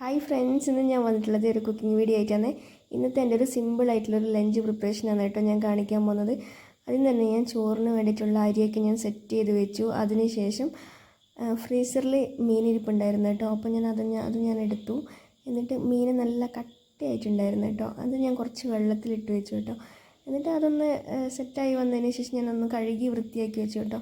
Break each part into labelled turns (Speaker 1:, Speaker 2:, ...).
Speaker 1: Hi friends ഇന്ന് ഞാൻ വന്നിട്ടുള്ളത് ഒരു കുക്കിംഗ് വീഡിയോ ആയിട്ടാണ്. ഇന്നത്തെ എന്റെ ഒരു സിമ്പിൾ ആയിട്ടുള്ളൊരു ലഞ്ച് പ്രിപ്പറേഷനാണ് കേട്ടോ ഞാൻ കാണിക്കാൻ പോകുന്നത്. അതിന് തന്നെ ഞാൻ ചോറിന് വേണ്ടിയിട്ടുള്ള അരിയൊക്കെ ഞാൻ സെറ്റ് ചെയ്ത് വെച്ചു. അതിനുശേഷം ഫ്രീസറിൽ മീനിരിപ്പുണ്ടായിരുന്നു കേട്ടോ. അപ്പോൾ ഞാൻ അത് ഞാൻ അത് ഞാൻ എടുത്തു. എന്നിട്ട് മീൻ നല്ല കട്ടിയായിട്ടുണ്ടായിരുന്നു കേട്ടോ. അത് ഞാൻ കുറച്ച് വെള്ളത്തിലിട്ട് വെച്ചു കേട്ടോ. എന്നിട്ട് അതൊന്ന് സെറ്റായി വന്നതിന് ശേഷം ഞാനൊന്ന് കഴുകി വൃത്തിയാക്കി വെച്ചു കേട്ടോ.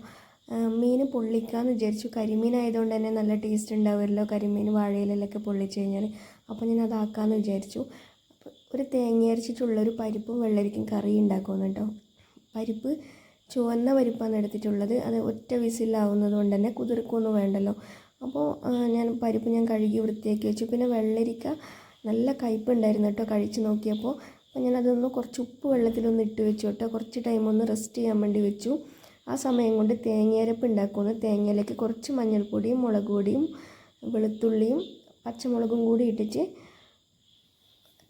Speaker 1: മീൻ പൊള്ളിക്കാന്ന് വിചാരിച്ചു. കരിമീൻ ആയതുകൊണ്ട് തന്നെ നല്ല ടേസ്റ്റ് ഉണ്ടാവുമല്ലോ. കരിമീൻ വാഴയിലൊക്കെ പൊള്ളിച്ച് കഴിഞ്ഞാൽ അപ്പോൾ ഞാൻ അതാക്കാമെന്ന് വിചാരിച്ചു. ഒരു തേങ്ങ അരച്ചിട്ടുള്ളൊരു പരിപ്പും വെള്ളരിക്കും കറി ഉണ്ടാക്കുമെന്ന് കേട്ടോ. പരിപ്പ് ചുവന്ന പരിപ്പാണ് എടുത്തിട്ടുള്ളത്. അത് ഒറ്റ വിസിലാവുന്നത് കൊണ്ട് തന്നെ കുതിർക്കൊന്നും വേണ്ടല്ലോ. അപ്പോൾ ഞാൻ പരിപ്പ് ഞാൻ കഴുകി വൃത്തിയാക്കി വെച്ചു. പിന്നെ വെള്ളരിക്ക നല്ല കയ്പുണ്ടായിരുന്നു കേട്ടോ കഴിച്ച് നോക്കിയപ്പോൾ അപ്പോൾ ഞാനതൊന്ന് കുറച്ച് ഉപ്പ് വെള്ളത്തിലൊന്ന് ഇട്ട് വെച്ചു കേട്ടോ. കുറച്ച് ടൈം ഒന്ന് റെസ്റ്റ് ചെയ്യാൻ വേണ്ടി വെച്ചു. ആ സമയം കൊണ്ട് തേങ്ങയരപ്പ് ഉണ്ടാക്കുന്നു തേങ്ങയിലേക്ക് കുറച്ച് മഞ്ഞൾപ്പൊടിയും മുളക് പൊടിയും വെളുത്തുള്ളിയും പച്ചമുളകും കൂടി ഇട്ടിട്ട്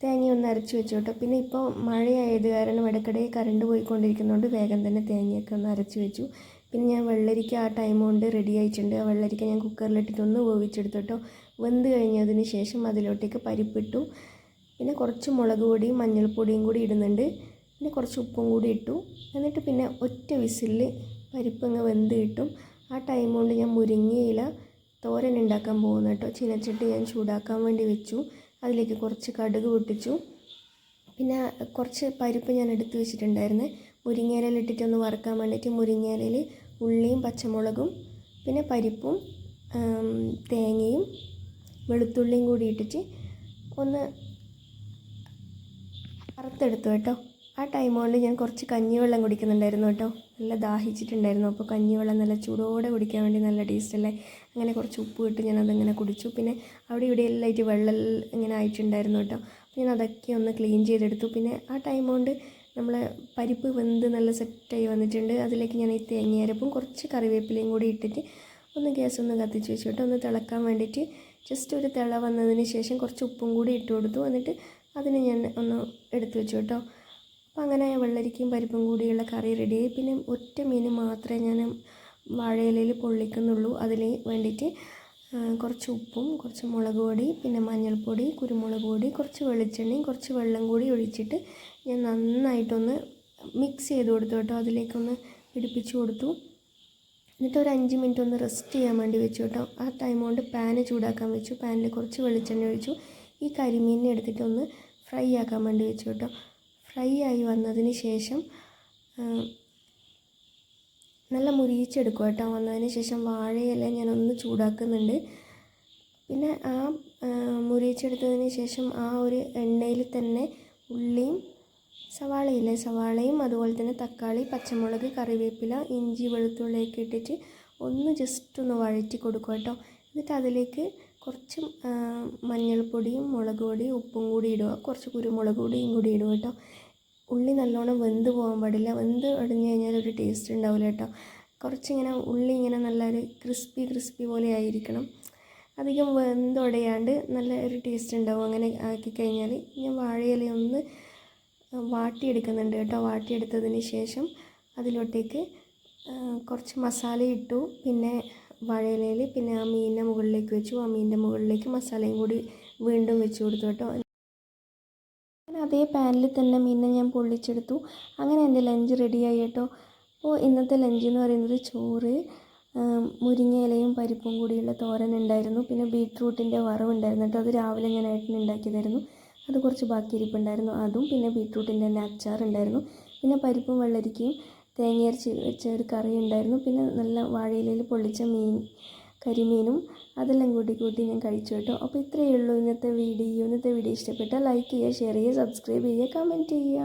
Speaker 1: തേങ്ങ ഒന്ന് അരച്ച് കേട്ടോ പിന്നെ ഇപ്പോൾ മഴയായത് കാരണം ഇടയ്ക്കിടെ കറണ്ട് പോയിക്കൊണ്ടിരിക്കുന്നതുകൊണ്ട് വേഗം തന്നെ തേങ്ങയൊക്കെ ഒന്ന് അരച്ച് വെച്ചു. പിന്നെ ഞാൻ വെള്ളരിക്ക ആ ടൈം കൊണ്ട് റെഡി ആയിട്ടുണ്ട്. ആ വെള്ളരിക്ക ഞാൻ കുക്കറിലിട്ടിട്ടൊന്ന് വേവിച്ചെടുത്തു കേട്ടോ വെന്ത് കഴിഞ്ഞതിന് ശേഷം അതിലോട്ടേക്ക് പരിപ്പിട്ടു. പിന്നെ കുറച്ച് മുളക് പൊടിയും മഞ്ഞൾപ്പൊടിയും കൂടി ഇടുന്നുണ്ട്. പിന്നെ കുറച്ച് ഉപ്പും കൂടി ഇട്ടു. എന്നിട്ട് പിന്നെ ഒറ്റ വിസിലിൽ പരിപ്പ് അങ്ങ് വെന്ത് കിട്ടും. ആ ടൈം കൊണ്ട് ഞാൻ മുരിങ്ങയില തോരൻ ഉണ്ടാക്കാൻ പോകുന്നു കേട്ടോ. ചീനച്ചട്ടി ഞാൻ ചൂടാക്കാൻ വേണ്ടി വെച്ചു. അതിലേക്ക് കുറച്ച് കടുക് പൊട്ടിച്ചു. പിന്നെ കുറച്ച് പരിപ്പ് ഞാൻ എടുത്ത് വെച്ചിട്ടുണ്ടായിരുന്നു. മുരിങ്ങയിലയിൽ ഇട്ടിട്ടൊന്ന് വറുക്കാൻ വേണ്ടിയിട്ട് മുരിങ്ങയിലയിൽ ഉള്ളിയും പച്ചമുളകും പിന്നെ പരിപ്പും തേങ്ങയും വെളുത്തുള്ളിയും കൂടി ഇട്ടിട്ട് ഒന്ന് വറുത്തെടുത്തു കേട്ടോ. ആ ടൈം കൊണ്ട് ഞാൻ കുറച്ച് കഞ്ഞിവെള്ളം കുടിക്കുന്നുണ്ടായിരുന്നു കേട്ടോ. നല്ല ദാഹിച്ചിട്ടുണ്ടായിരുന്നു. അപ്പോൾ കഞ്ഞിവെള്ളം നല്ല ചൂടോടെ കുടിക്കാൻ വേണ്ടി നല്ല ടേസ്റ്റ് അല്ലേ? അങ്ങനെ കുറച്ച് ഉപ്പ് ഇട്ട് ഞാൻ അതങ്ങനെ കുടിച്ചു. പിന്നെ അവിടെ ഇവിടെ എല്ലായിട്ട് വെള്ളം ഇങ്ങനെ ആയിട്ടുണ്ടായിരുന്നു കേട്ടോ. ഞാൻ അതൊക്കെ ഒന്ന് ക്ലീൻ ചെയ്തെടുത്തു. പിന്നെ ആ ടൈം കൊണ്ട് നമ്മൾ പരിപ്പ് വെന്ത് നല്ല സെറ്റായി വന്നിട്ടുണ്ട്. അതിലേക്ക് ഞാൻ ഈ തേങ്ങയരപ്പും കുറച്ച് കറിവേപ്പിലയും കൂടി ഇട്ടിട്ട് ഒന്ന് ഗ്യാസ് ഒന്ന് കത്തിച്ച് വെച്ചു കേട്ടോ. ഒന്ന് തിളക്കാൻ വേണ്ടിയിട്ട് ജസ്റ്റ് ഒരു തിള വന്നതിന് ശേഷം കുറച്ച് ഉപ്പും കൂടി ഇട്ട് കൊടുത്തു. എന്നിട്ട് അതിന് ഞാൻ ഒന്ന് എടുത്തു വെച്ചു കേട്ടോ. അപ്പോൾ അങ്ങനെ വെള്ളരിക്കയും പരിപ്പും കൂടിയുള്ള കറി റെഡിയായി പിന്നെ ഒറ്റ മീൻ മാത്രമേ ഞാൻ വാഴയിലയിൽ പൊള്ളിക്കുന്നുള്ളൂ. അതിന് വേണ്ടിയിട്ട് കുറച്ച് ഉപ്പും കുറച്ച് മുളക് പൊടി പിന്നെ മഞ്ഞൾപ്പൊടി കുരുമുളക് പൊടി കുറച്ച് വെളിച്ചെണ്ണയും കുറച്ച് വെള്ളം കൂടി ഒഴിച്ചിട്ട് ഞാൻ നന്നായിട്ടൊന്ന് മിക്സ് ചെയ്ത് കൊടുത്തു കേട്ടോ. അതിലേക്കൊന്ന് പിടിപ്പിച്ചു കൊടുത്തു. എന്നിട്ട് ഒരു അഞ്ച് മിനിറ്റ് ഒന്ന് റെസ്റ്റ് ചെയ്യാൻ വേണ്ടി വെച്ചു കേട്ടോ. ആ ടൈം കൊണ്ട് പാന് ചൂടാക്കാൻ വെച്ചു. പാനിൽ കുറച്ച് വെളിച്ചെണ്ണ ഒഴിച്ചു. ഈ കരിമീനിനെ എടുത്തിട്ടൊന്ന് ഫ്രൈ ആക്കാൻ വേണ്ടി വെച്ചു കേട്ടോ. ഫ്രൈ ആയി വന്നതിന് ശേഷം നല്ല മുരിയിച്ചെടുക്കും കേട്ടോ. വന്നതിന് ശേഷം വാഴയില ഞാനൊന്ന് ചൂടാക്കുന്നുണ്ട്. പിന്നെ ആ മുരിയിച്ചെടുത്തതിന് ശേഷം ആ ഒരു എണ്ണയിൽ തന്നെ ഉള്ളിയും സവാളയില്ലേ സവാളയും അതുപോലെ തന്നെ തക്കാളി പച്ചമുളക് കറിവേപ്പില ഇഞ്ചി വെളുത്തുള്ളിയൊക്കെ ഇട്ടിട്ട് ഒന്ന് ജസ്റ്റ് ഒന്ന് വഴറ്റി കൊടുക്കും കേട്ടോ. എന്നിട്ട് അതിലേക്ക് കുറച്ച് മഞ്ഞൾപ്പൊടിയും മുളക് പൊടിയും ഉപ്പും കൂടി ഇടുക. കുറച്ച് കുരുമുളക് പൊടിയും കൂടി ഇടുക കേട്ടോ. ഉള്ളി നല്ലോണം വെന്ത് പോകാൻ പാടില്ല. വെന്ത് അടിഞ്ഞു കഴിഞ്ഞാൽ ഒരു ടേസ്റ്റ് ഉണ്ടാവില്ല കേട്ടോ. കുറച്ചിങ്ങനെ ഉള്ളി ഇങ്ങനെ നല്ലൊരു ക്രിസ്പി ക്രിസ്പി പോലെ ആയിരിക്കണം. അധികം വെന്തൊടയാണ്ട് നല്ല ഒരു ടേസ്റ്റ് ഉണ്ടാവും. അങ്ങനെ ആക്കി കഴിഞ്ഞാൽ ഞാൻ വാഴയില ഒന്ന് വാട്ടിയെടുക്കുന്നുണ്ട് കേട്ടോ. വാട്ടിയെടുത്തതിന് ശേഷം അതിലോട്ടേക്ക് കുറച്ച് മസാല ഇട്ടു. പിന്നെ വാഴയിലയിൽ പിന്നെ ആ മീനിന്റെ മുകളിലേക്ക് വെച്ചു. ആ മീനിന്റെ മുകളിലേക്ക് മസാലയും കൂടി വീണ്ടും വെച്ച് കൊടുത്തു കേട്ടോ. അതേ പാനിൽ തന്നെ മീനിനെ ഞാൻ പൊള്ളിച്ചെടുത്തു. അങ്ങനെ എന്റെ ലഞ്ച് റെഡിയായി കേട്ടോ. അപ്പോൾ ഇന്നത്തെ ലഞ്ച് എന്ന് പറയുന്നത് ചോറ് മുരിങ്ങയിലയും പരിപ്പും കൂടിയുള്ള തോരൻ ഉണ്ടായിരുന്നു. പിന്നെ ബീട്രൂട്ടിന്റെ വറവുണ്ടായിരുന്നു കേട്ടോ. അത് രാവിലെ ഞാൻ ഏട്ടന് ഉണ്ടാക്കിയതായിരുന്നു അത് കുറച്ച് ബാക്കി ഇരിപ്പുണ്ടായിരുന്നു. അതും പിന്നെ ബീട്രൂട്ടിന്റെ തന്നെ അച്ചാറുണ്ടായിരുന്നു പിന്നെ പരിപ്പും വെള്ളരിക്കയും തേങ്ങയരച്ച് വെച്ച ഒരു കറി ഉണ്ടായിരുന്നു. പിന്നെ നല്ല വാഴയിലയിൽ പൊള്ളിച്ച മീൻ കരിമീനും അതെല്ലാം കൂട്ടി കൂട്ടി ഞാൻ കഴിച്ചു കേട്ടോ. അപ്പോൾ ഇത്രയേ ഉള്ളൂ ഇന്നത്തെ വീഡിയോ. ഇന്നത്തെ വീഡിയോ ഇഷ്ടപ്പെട്ടാൽ ലൈക്ക് ചെയ്യുക ഷെയർ ചെയ്യുക സബ്സ്ക്രൈബ് ചെയ്യുക കമന്റ് ചെയ്യുക.